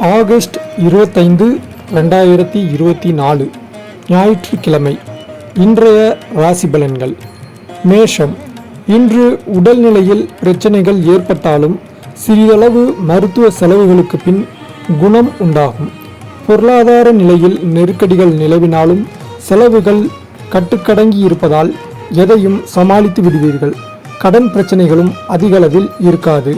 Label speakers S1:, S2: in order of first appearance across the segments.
S1: August இருபத்தைந்து ரெண்டாயிரத்தி இருபத்தி நாலு ஞாயிற்றுக்கிழமை இன்றைய ராசி பலன்கள். மேஷம். இன்று உடல்நிலையில் பிரச்சனைகள் ஏற்பட்டாலும் சிறிதளவு மருத்துவ செலவுகளுக்கு பின் குணம் உண்டாகும். பொருளாதார நிலையில் நெருக்கடிகள் நிலவினாலும் செலவுகள் கட்டுக்கடங்கி இருப்பதால் எதையும் சமாளித்து விடுவீர்கள். கடன் பிரச்சனைகளும் அதிகளவில் இருக்காது.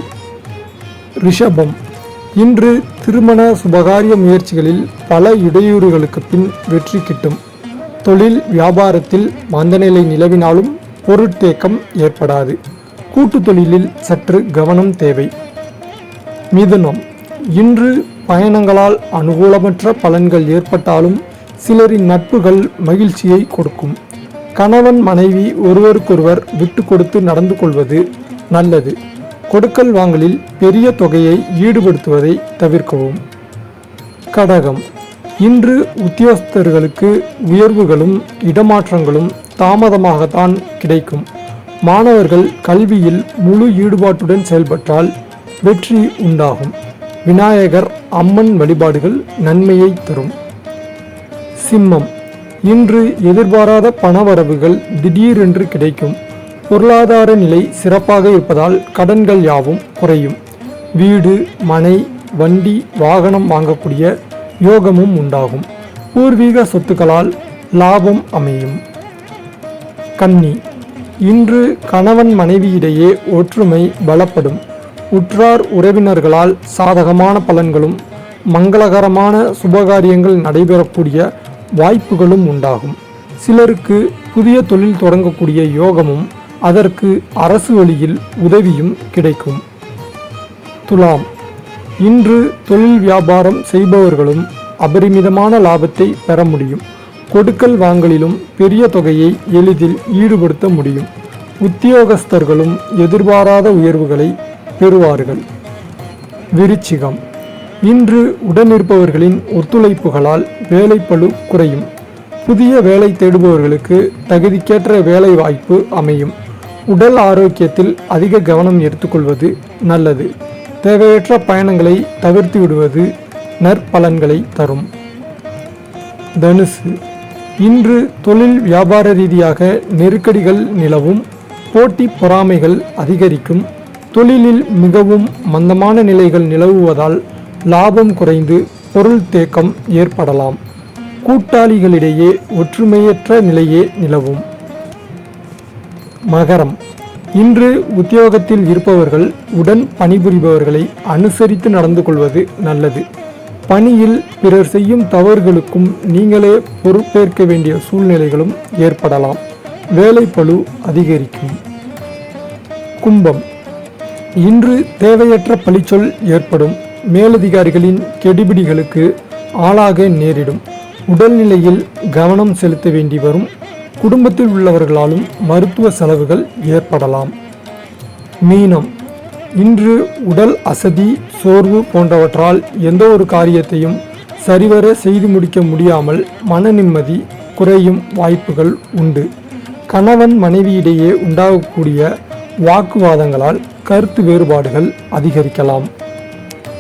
S1: ரிஷபம். இன்று திருமண சுபகாரிய முயற்சிகளில் பல இடையூறுகளுக்கு பின் வெற்றி கிட்டும். தொழில் வியாபாரத்தில் மந்தநிலை நிலவினாலும் பொருட்தேக்கம் ஏற்படாது. கூட்டு தொழிலில் சற்று கவனம் தேவை. மிதுனம். இன்று பயணங்களால் அனுகூலமற்ற பலன்கள் ஏற்பட்டாலும் சிலரின் நட்புகள் மகிழ்ச்சியை கொடுக்கும். கணவன் மனைவி ஒருவருக்கொருவர் விட்டு கொடுத்து நடந்து கொள்வது நல்லது. கொடுக்கல் வாங்கலில் பெரிய தொகையை ஈடுபடுத்துவதை தவிர்க்கவும். கடகம். இன்று உத்தியோகஸ்தர்களுக்கு உயர்வுகளும் இடமாற்றங்களும் தாமதமாகத்தான் கிடைக்கும். மாணவர்கள் கல்வியில் முழு ஈடுபாட்டுடன் செயல்பட்டால் வெற்றி உண்டாகும். விநாயகர் அம்மன் வழிபாடுகள் நன்மையை தரும். சிம்மம். இன்று எதிர்பாராத பணவரவுகள் திடீரென்று கிடைக்கும். பொருளாதார நிலை சிறப்பாக இருப்பதால் கடன்கள் யாவும் குறையும். வீடு மனை வண்டி வாகனம் வாங்கக்கூடிய யோகமும் உண்டாகும். பூர்வீக சொத்துக்களால் லாபம் அமையும். கன்னி. இன்று கணவன் மனைவியிடையே ஒற்றுமை பலப்படும். உற்றார் உறவினர்களால் சாதகமான பலன்களும் மங்களகரமான சுபகாரியங்கள் நடைபெறக்கூடிய வாய்ப்புகளும் உண்டாகும். சிலருக்கு புதிய தொழில் தொடங்கக்கூடிய யோகமும் அதற்கு அரசு வழியில் உதவியும் கிடைக்கும். துலாம். இன்று தொழில் வியாபாரம் செய்பவர்களும் அபரிமிதமான லாபத்தை பெற முடியும். கொடுக்கல் வாங்கலிலும் பெரிய தொகையை எளிதில் ஈடுபடுத்த முடியும். உத்தியோகஸ்தர்களும் எதிர்பாராத உயர்வுகளை பெறுவார்கள். விருச்சிகம். இன்று உடனிருப்பவர்களின் ஒத்துழைப்புகளால் வேலைப்பழு குறையும். புதிய வேலை தேடுபவர்களுக்கு தகுதிக்கேற்ற வேலை வாய்ப்பு அமையும். உடல் ஆரோக்கியத்தில் அதிக கவனம் எடுத்துக்கொள்வது நல்லது. தேவையற்ற பயணங்களை தவிர்த்து விடுவது நற்பலன்களை தரும். தனுசு. இன்று தொழில் வியாபார ரீதியாக நெருக்கடிகள் நிலவும் போட்டி பொறாமைகள் அதிகரிக்கும் தொழிலில் மிகவும் மந்தமான நிலைகள் நிலவுவதால் லாபம் குறைந்து பொருள் தேக்கம் ஏற்படலாம். கூட்டாளிகளிடையே ஒற்றுமையற்ற நிலையே நிலவும். மகரம். இன்று உத்தியோகத்தில் இருப்பவர்கள் உடன் பணிபுரிபவர்களை அனுசரித்து நடந்து கொள்வது நல்லது. பணியில் பிறர் செய்யும் தவறுகளுக்கும் நீங்களே பொறுப்பேற்க வேண்டிய சூழ்நிலைகளும் ஏற்படலாம். வேலைப்பழு அதிகரிக்கும். கும்பம். இன்று தேவையற்ற பழிச்சொல் ஏற்படும். மேலதிகாரிகளின் கெடுபிடிகளுக்கு ஆளாக நேரிடும். உடல்நிலையில் கவனம் செலுத்த வேண்டி வரும். குடும்பத்தில் உள்ளவர்களாலும் மருத்துவ செலவுகள் ஏற்படலாம். மீனம். இன்று உடல் அசதி சோர்வு போன்றவற்றால் எந்த ஒரு காரியத்தையும் சரிவர செய்து முடிக்க முடியாமல் மன நிம்மதி குறையும் வாய்ப்புகள் உண்டு. கணவன் மனைவியிடையே உண்டாகக்கூடிய வாக்குவாதங்களால் கருத்து வேறுபாடுகள் அதிகரிக்கலாம்.